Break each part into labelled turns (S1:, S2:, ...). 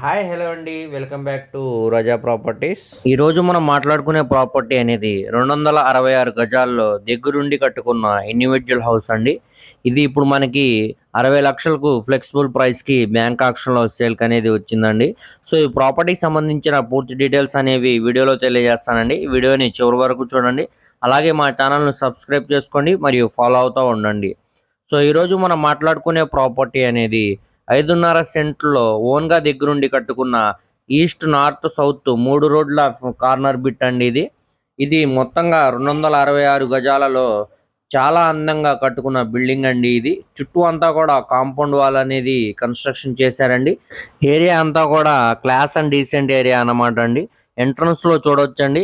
S1: Hi hello అండి. Welcome back to Raza properties. ఈరోజు మనం మాట్లాడుకునే ప్రాపర్టీ అనేది రెండు వందల అరవై ఆరు గజాల్లో దగ్గరుండి కట్టుకున్న ఇండివిజువల్ హౌస్ అండి. ఇది ఇప్పుడు మనకి అరవై లక్షలకు ఫ్లెక్సిబుల్ ప్రైస్కి బ్యాంక్ ఆక్షన్లో సేల్కి అనేది వచ్చిందండి. సో ఈ ప్రాపర్టీకి సంబంధించిన పూర్తి డీటెయిల్స్ అనేవి వీడియోలో తెలియజేస్తానండి. వీడియోని చివరి వరకు చూడండి. అలాగే మా ఛానల్ను సబ్స్క్రైబ్ చేసుకోండి మరియు ఫాలో అవుతూ ఉండండి. సో ఈరోజు మనం మాట్లాడుకునే ప్రాపర్టీ అనేది ఐదున్నర సెంట్లో ఓన్గా దగ్గరుండి కట్టుకున్న ఈస్ట్ నార్త్ సౌత్ మూడు రోడ్ల కార్నర్ బిట్ అండి ఇది. ఇది మొత్తంగా రెండు వందల అరవై ఆరు గజాలలో చాలా అందంగా కట్టుకున్న బిల్డింగ్ అండి ఇది. చుట్టూ అంతా కూడా కాంపౌండ్ వాల్ అనేది కన్స్ట్రక్షన్ చేశారండి. ఏరియా అంతా కూడా క్లాస్ అండ్ డీసెంట్ ఏరియా అన్నమాట అండి. ఎంట్రన్స్లో చూడొచ్చండి.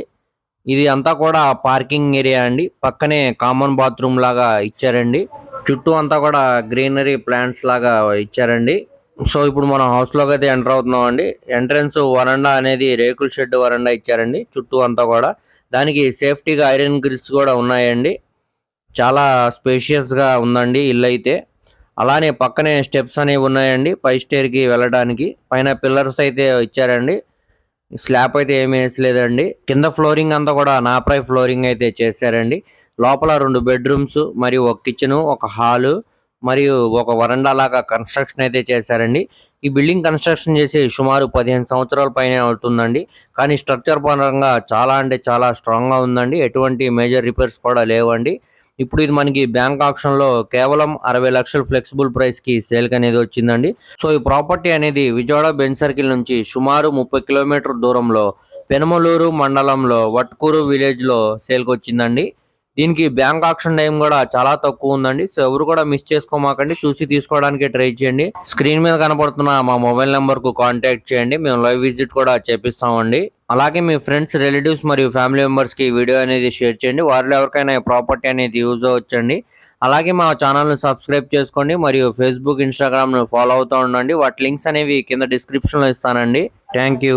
S1: ఇది అంతా కూడా పార్కింగ్ ఏరియా అండి. పక్కనే కామన్ బాత్రూమ్ లాగా ఇచ్చారండి. చుట్టూ అంతా కూడా గ్రీనరీ ప్లాంట్స్ లాగా ఇచ్చారండి. సో ఇప్పుడు మనం హౌస్లోకి అయితే ఎంటర్ అవుతున్నాం అండి ఎంట్రన్స్ వరండా అనేది రేకుల షెడ్ వరండా ఇచ్చారండి. చుట్టూ అంతా కూడా. దానికి సేఫ్టీగా ఐరన్ గ్రిల్స్ కూడా ఉన్నాయండి. చాలా స్పేషియస్గా ఉందండి ఇల్లు అయితే. అలానే పక్కనే స్టెప్స్ అనేవి ఉన్నాయండి. పై స్టేర్కి వెళ్ళడానికి. పైన పిల్లర్స్ అయితే ఇచ్చారండి. స్లాబ్ అయితే ఏమీ వేసలేదండి కింద ఫ్లోరింగ్ అంతా కూడా నాప్రై ఫ్లోరింగ్ అయితే చేశారండి. లోపల రెండు బెడ్రూమ్స్ మరియు ఒక కిచెను ఒక హాలు మరియు ఒక వరండా లాగా కన్స్ట్రక్షన్ అయితే చేశారండి. ఈ బిల్డింగ్ కన్స్ట్రక్షన్ చేసి సుమారు పదిహేను సంవత్సరాల పైన అవుతుందండి. కానీ స్ట్రక్చర్ పరంగా చాలా అంటే చాలా స్ట్రాంగ్గా ఉందండి. ఎటువంటి మేజర్ రిపేర్స్ కూడా లేవండి. ఇప్పుడు ఇది మనకి బ్యాంక్ ఆప్షన్లో కేవలం అరవై లక్షల ఫ్లెక్సిబుల్ ప్రైస్కి సేల్కి సేల్ అనేది వచ్చిందండి. సో ఈ ప్రాపర్టీ అనేది విజయవాడ బెంచ్ సర్కిల్ నుంచి సుమారు ముప్పై కిలోమీటర్ దూరంలో పెనమలూరు మండలంలో వట్కూరు విలేజ్లో సేల్కి వచ్చిందండి. దీనికి బ్యాంక్ ఆప్షన్ టైం కూడా చాలా తక్కువ ఉందండి. సో ఎవరు కూడా మిస్ చేసుకోమాకండి. చూసి తీసుకోవడానికి ట్రై చేయండి. స్క్రీన్ మీద కనపడుతున్న మా మొబైల్ నెంబర్కు కాంటాక్ట్ చేయండి. మేము లైవ్ విజిట్ కూడా చేపిస్తామండి. అలాగే మీ ఫ్రెండ్స్ రిలేటివ్స్ మరియు ఫ్యామిలీ మెంబర్స్కి వీడియో అనేది షేర్ చేయండి. వారిలో ఎవరికైనా ప్రాపర్టీ అనేది యూజ్ అవ్వచ్చండి. అలాగే మా ఛానల్ను సబ్స్క్రైబ్ చేసుకోండి మరియు ఫేస్బుక్ ఇన్స్టాగ్రామ్ను ఫాలో అవుతూ ఉండండి. వాటి లింక్స్ అనేవి కింద డిస్క్రిప్షన్లో ఇస్తానండి. Thank you